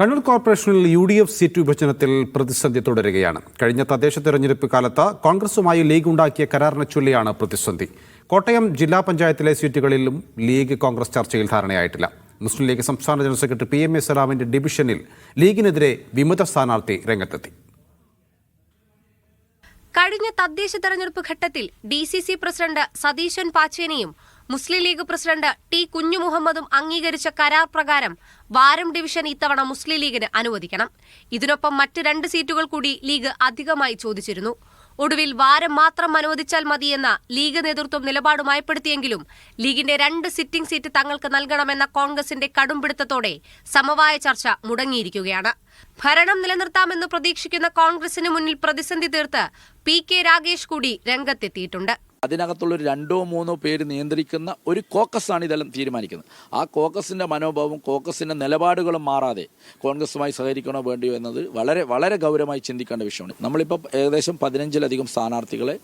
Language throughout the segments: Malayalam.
കണ്ണൂർ കോർപ്പറേഷനിൽ യു ഡി എഫ് സീറ്റ് വിഭജനത്തിൽ പ്രതിസന്ധി തുടരുകയാണ്. കഴിഞ്ഞ തദ്ദേശ തെരഞ്ഞെടുപ്പ് കാലത്ത് കോൺഗ്രസുമായി ലീഗ് ഉണ്ടാക്കിയ കരാറിനെ ചൊല്ലിയാണ് പ്രതിസന്ധി. കോട്ടയം ജില്ലാ പഞ്ചായത്തിലെ സീറ്റുകളിലും ലീഗ് കോൺഗ്രസ് ചർച്ചയിൽ ധാരണയായിട്ടില്ല. മുസ്ലിം ലീഗ് സംസ്ഥാന general secretary P M A സലാമിന്റെ ഡിവിഷനിൽ ലീഗിനെതിരെ വിമത സ്ഥാനാർത്ഥി രംഗത്തെത്തി. കഴിഞ്ഞ തദ്ദേശ തെരഞ്ഞെടുപ്പ് ഘട്ടത്തിൽ D C C president Satheesan പാച്ചേനിയും Muslim league president T കുഞ്ഞു മുഹമ്മദും അംഗീകരിച്ച കരാർ പ്രകാരം വാരം ഡിവിഷൻ ഇത്തവണ മുസ്ലിം ലീഗിന് അനുവദിക്കണം. ഇതിനൊപ്പം മറ്റ് രണ്ട് സീറ്റുകൾ കൂടി ലീഗ് അധികമായി ചോദിച്ചിരുന്നു. ഒടുവിൽ വാരം മാത്രം അനുവദിച്ചാൽ മതിയെന്ന ലീഗ് നേതൃത്വം നിലപാട് മയപ്പെടുത്തിയെങ്കിലും ലീഗിന്റെ രണ്ട് സിറ്റിംഗ് സീറ്റ് തങ്ങൾക്ക് നൽകണമെന്ന കോൺഗ്രസിന്റെ കടുംപിടുത്തത്തോടെ സമവായ ചർച്ച മുടങ്ങിയിരിക്കുകയാണ്. ഭരണം നിലനിർത്താമെന്ന് പ്രതീക്ഷിക്കുന്ന കോൺഗ്രസിന് മുന്നിൽ പ്രതിസന്ധി തീർത്ത് പി കെ രാഗേഷ് കൂടി രംഗത്തെത്തിയിട്ടുണ്ട്. അതിനകത്തുള്ള ഒരു രണ്ടോ മൂന്നോ പേര് നിയന്ത്രിക്കുന്ന ഒരു കോക്കസാണ് ഇതെല്ലാം തീരുമാനിക്കുന്നത്. ആ കോക്കസിന്റെ മനോഭാവവും കോക്കസിന്റെ നിലപാടുകളും മാറാതെ കോൺഗ്രസുമായി സഹകരിക്കണോ വേണ്ടിയോ എന്നത് വളരെ വളരെ ഗൗരവമായി ചിന്തിക്കേണ്ട വിഷയമാണ്. നമ്മളിപ്പോൾ ഏകദേശം പതിനഞ്ചിലധികം സ്ഥാനാർത്ഥികളെ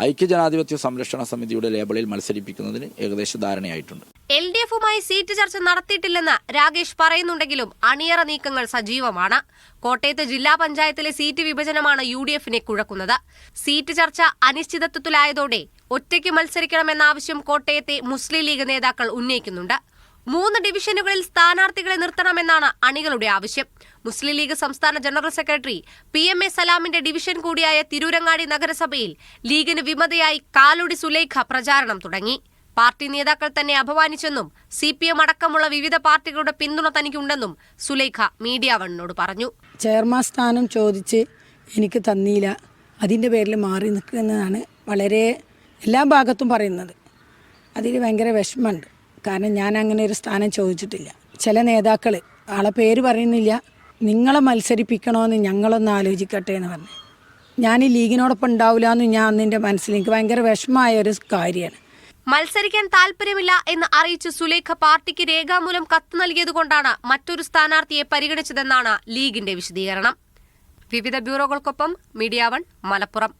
ഐക്യജനാധിപത്യ സംരക്ഷണ സമിതിയുടെ ലേബലിൽ മത്സരിപ്പിക്കുന്നതിന് ഏകദേശം ധാരണയായിട്ടുണ്ട്. എൽ ഡി എഫുമായി സീറ്റ് ചർച്ച നടത്തിയിട്ടില്ലെന്ന് രാഗേഷ് പറയുന്നുണ്ടെങ്കിലും അണിയറ നീക്കങ്ങൾ സജീവമാണ്. കോട്ടയത്ത് ജില്ലാ പഞ്ചായത്തിലെ സീറ്റ് വിഭജനമാണ് യു ഡി എഫിനെ കുഴക്കുന്നത്. സീറ്റ് ചർച്ച അനിശ്ചിതത്വത്തിലായതോടെ ഒറ്റയ്ക്ക് മത്സരിക്കണമെന്ന ആവശ്യം കോട്ടയത്തെ മുസ്ലിം ലീഗ് നേതാക്കൾ ഉന്നയിക്കുന്നുണ്ട്. മൂന്ന് ഡിവിഷനുകളിൽ സ്ഥാനാർത്ഥികളെ നിർത്തണമെന്നാണ് അണികളുടെ ആവശ്യം. മുസ്ലിം ലീഗ് സംസ്ഥാന general secretary P M A സലാമിന്റെ division കൂടിയായ തിരൂരങ്ങാടി നഗരസഭയിൽ ലീഗിന് വിമതയായി കാലുടി സുലൈഖ പ്രചാരണം തുടങ്ങി. പാർട്ടി നേതാക്കൾ തന്നെ അപമാനിച്ചെന്നും സി പി എം അടക്കമുള്ള വിവിധ പാർട്ടികളുടെ പിന്തുണ തനിക്കുണ്ടെന്നും സുലൈഖ മീഡിയ വണ്ണിനോട് പറഞ്ഞു. ചെയർമാൻ സ്ഥാനം ചോദിച്ച് എനിക്ക് തന്നില്ല അതിന്റെ പേരിൽ മാറി നിൽക്കുന്നതാണ് വളരെ എല്ലാ ഭാഗത്തും പറയുന്നത്. അതിൽ ഭയങ്കര വിഷമമുണ്ട്. കാരണം ഞാൻ അങ്ങനെ ഒരു സ്ഥാനം ചോദിച്ചിട്ടില്ല. ചില നേതാക്കൾ ആളെ പേര് പറയുന്നില്ല. നിങ്ങളെ മത്സരിപ്പിക്കണമെന്ന് ഞങ്ങളൊന്ന് ആലോചിക്കട്ടെ എന്ന് പറഞ്ഞു. ഞാൻ ഈ ലീഗിനോടൊപ്പം ഉണ്ടാവില്ല എന്ന് ഞാൻ അന്നെന്റെ മനസ്സിൽ എനിക്ക് ഭയങ്കര വിഷമമായ ഒരു കാര്യമാണ്. മത്സരിക്കാൻ താൽപര്യമില്ല എന്ന് അറിയിച്ച് സുലേഖ പാർട്ടിക്ക് രേഖാമൂലം കത്ത് നൽകിയതുകൊണ്ടാണ് മറ്റൊരു സ്ഥാനാർത്ഥിയെ പരിഗണിച്ചതെന്നാണ് ലീഗിന്റെ വിശദീകരണം. വിവിധ ബ്യൂറോകൾക്കൊപ്പം മീഡിയ വൺ മലപ്പുറം.